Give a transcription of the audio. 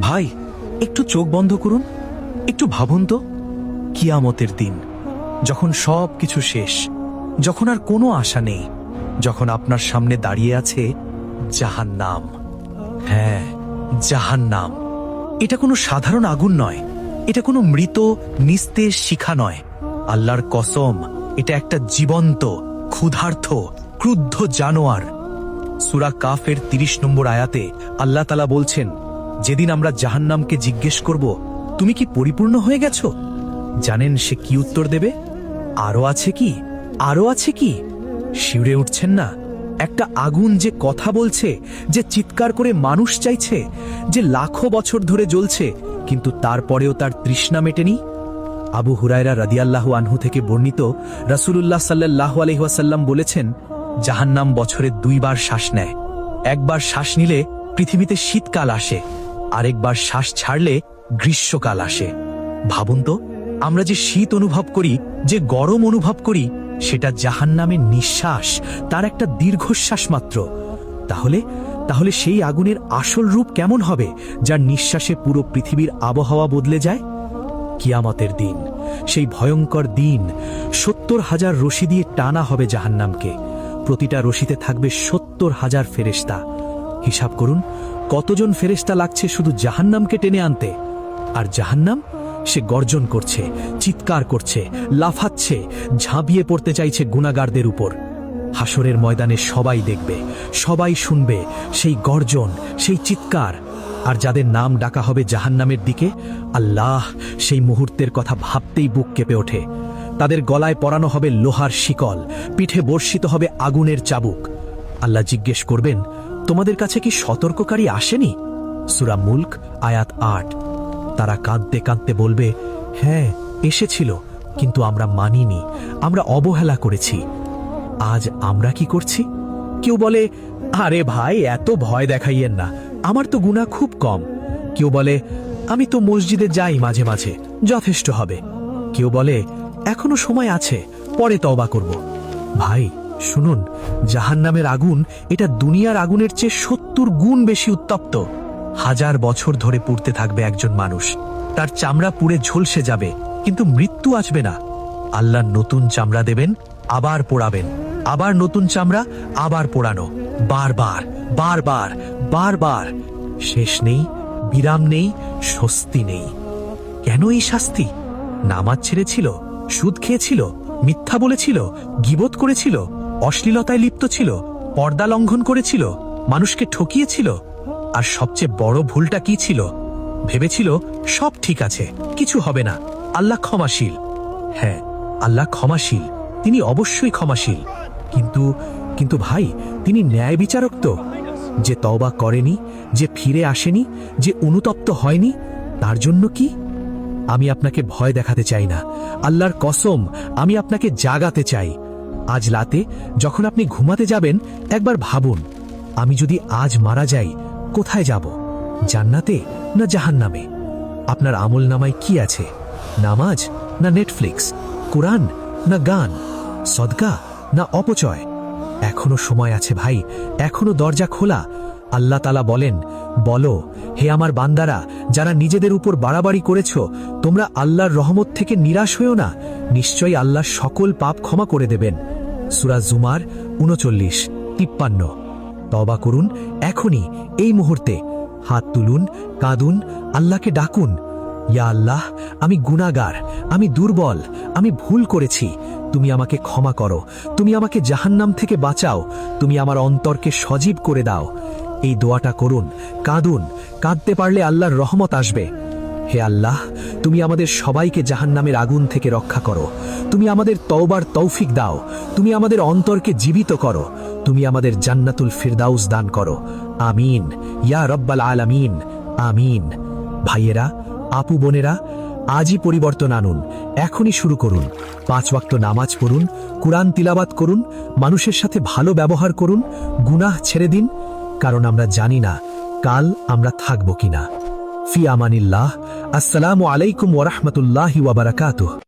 ভাই, একটু চোখ বন্ধ করুন। একটু ভাবুন তো, কিয়ামতের দিন, যখন সব কিছু শেষ, যখন আর কোনো আশা নেই, যখন আপনার সামনে দাঁড়িয়ে আছে জাহান নাম হ্যাঁ জাহান নাম এটা কোনো সাধারণ আগুন নয়, এটা কোনো মৃত, নিস্তেজ শিখা নয়। আল্লাহর কসম, এটা একটা জীবন্ত, ক্ষুধার্থ, ক্রুদ্ধ জানোয়ার। সুরা কাফের তিরিশ নম্বর আয়াতে আল্লাহ তালা বলছেন যেদিন আমরা জাহান্নামকে জিজ্ঞেস করব, তুমি কি পরিপূর্ণ হয়ে গেছ? জানেন সে কি উত্তর দেবে? আরও আছে কি? আরও আছে কি? শিউরে উঠছেন না। একটা আগুন যে কথা বলছে, যে চিৎকার করে মানুষ চাইছে, যে লাখো বছর ধরে জ্বলছে, কিন্তু তারপরেও তার তৃষ্ণা মেটেনি? আবু হুরায়রা রাদিয়াল্লাহু আনহু থেকে বর্ণিত রাসূলুল্লাহ সাল্লাল্লাহু আলাইহি ওয়াসাল্লাম বলেছেন, জাহান্নাম বছরে দুইবার শ্বাস নেয়। একবার শ্বাস নিলে পৃথিবীতে শীতকাল আসে। আরেকবার শ্বাস ছাড়লে গ্রীষ্মকাল আসে। ভাবুন তো, আমরা যে শীত অনুভব করি, যে গরম অনুভব করি, সেটা জাহান্নামের নিঃশ্বাস, তার একটা দীর্ঘশ্বাস মাত্র। তাহলে তাহলে সেই আগুনের আসল রূপ কেমন হবে, যার নিঃশ্বাসে পুরো পৃথিবীর আবহাওয়া বদলে যায়? কিয়ামতের দিন, সেই ভয়ঙ্কর দিন, সত্তর হাজার রশি দিয়ে টানা হবে জাহান্নামকে। প্রতিটা রশিতে থাকবে সত্তর হাজার ফেরেস্তা হিসাব করুন, কতজন ফেরেস্তা লাগছে শুধু জাহান্নামকে টেনে আনতে? আর জাহান্নাম, সে গর্জন করছে, চিৎকার করছে, লাফাচ্ছে, ঝাঁপিয়ে পড়তে চাইছে গুণাগারদের উপর। হাসরের ময়দানে সবাই দেখবে, সবাই শুনবে, সেই গর্জন, সেই চিৎকার। আর যাদের নাম ডাকা হবে জাহান্নামের দিকে, আল্লাহ সেই মুহূর্তের কথা ভাবতেই বুক কেঁপে ওঠে। তাদের গলায় পরানো হবে লোহার শিকল, পিঠে বর্ষিত হবে আগুনের চাবুক। আল্লাহ জিজ্ঞেস করবেন তোমাদের কাছে কি সতর্ককারী আসেনি? সুরা মুল্ক, আয়াত আট। তারা কাঁদতে কাঁদতে বলবে হ্যাঁ এসেছিল, কিন্তু আমরা মানিনি, আমরা অবহেলা করেছি। আজ আমরা কি করছি? কেউ বলে, আরে ভাই, এত ভয় দেখাইয়েন না, আমার তো গুণা খুব কম। কেউ বলে, আমি তো মসজিদে যাই মাঝে মাঝে, যথেষ্ট হবে। কেউ বলে, এখনও সময় আছে, পরে তওবা করব। ভাই শুনুন, জাহান্নামের আগুন এটা দুনিয়ার আগুনের চেয়ে সত্তর গুণ বেশি উত্তপ্ত। হাজার বছর ধরে পুড়তে থাকবে একজন মানুষ। তার চামড়া পুড়ে ঝলসে যাবে, কিন্তু মৃত্যু আসবে না। আল্লাহ নতুন চামড়া দেবেন, আবার পোড়াবেন। আবার নতুন চামড়া, আবার পোড়ানো। বারবার বারবার বারবার। শেষ নেই, বিরাম নেই, স্বস্তি নেই। কেন এই শাস্তি? নামাজ ছেড়েছিল, সুদ খেয়েছিল, মিথ্যা বলেছিল, গিবত করেছিল। অশ্লীলতায় লিপ্ত ছিল, পর্দা লঙ্ঘন করেছিল, মানুষকে ঠকিয়েছিল, আর সবচেয়ে বড় ভুলটা কি ছিল? ভেবেছিল, সব ঠিক আছে, কিছু হবে না, আল্লাহ ক্ষমাশীল। হ্যাঁ আল্লাহ ক্ষমাশীল, তিনি অবশ্যই ক্ষমাশীল। কিন্তু কিন্তু ভাই, তিনি ন্যায় বিচারক তো। যে তওবা করেনি, যে ফিরে আসেনি, যে অনুতপ্ত হয়নি, তার জন্য কি? আমি আপনাকে ভয় দেখাতে চাই না, আল্লাহর কসম, আমি আপনাকে জাগাতে চাই। আজ রাতে যখন আপনি ঘুমাতে যাবেন, একবার ভাবুন, আমি যদি আজ মারা যাই, কোথায় যাব? জান্নাতে না জাহান্নামে? আপনার আমল নামায় কি আছে? নামাজ না নেটফ্লিক্স, কোরআন না গান, সদকা না অপচয়? এখনও সময় আছে ভাই, এখনও দরজা খোলা। আল্লাহ তালা বলেন, বলো, হে আমার বান্দারা, যারা নিজেদের উপর বাড়াবাড়ি করেছ, তোমরা আল্লাহর রহমত থেকে নিরাশ হয়েও না। নিশ্চয়ই আল্লাহ সকল পাপ ক্ষমা করে দেবেন। সুরা জুমার উনচল্লিশ, তিপ্পান্ন। তবা করুন এখনই এই মুহূর্তে। হাত তুলুন, কাঁদুন, আল্লাহকে ডাকুন। ইয়া আল্লাহ, আমি গুনাগার আমি দুর্বল, আমি ভুল করেছি। তুমি আমাকে ক্ষমা করো, তুমি আমাকে জাহান্নাম থেকে বাঁচাও, তুমি আমার অন্তরকে সজীব করে দাও। এই দোয়াটা করুন, কাঁদুন, কাঁদতে পারলে আল্লাহর রহমত আসবে। হে আল্লাহ, তুমি আমাদের সবাইকে জাহান্নামের আগুন থেকে রক্ষা করো। তুমি আমাদের তওবার তৌফিক দাও। তুমি আমাদের অন্তরকে জীবিত করো। তুমি আমাদের জান্নাতুল ফিরদাউস দান করো। আমিন। ইয়া রব্বাল আলামিন। আমিন। ভাইয়েরা, আপু বোনেরা, আজই পরিবর্তন আনুন। এখনই শুরু করুন। পাঁচ ওয়াক্ত নামাজ পড়ুন, কুরআন তিলাবাত করুন, মানুষের সাথে ভালো ব্যবহার করুন, গুনাহ ছেড়ে দিন। কারণ আমরা জানি না কাল আমরা থাকব কিনা। في أمان الله. السلام عليكم ورحمة الله وبركاته.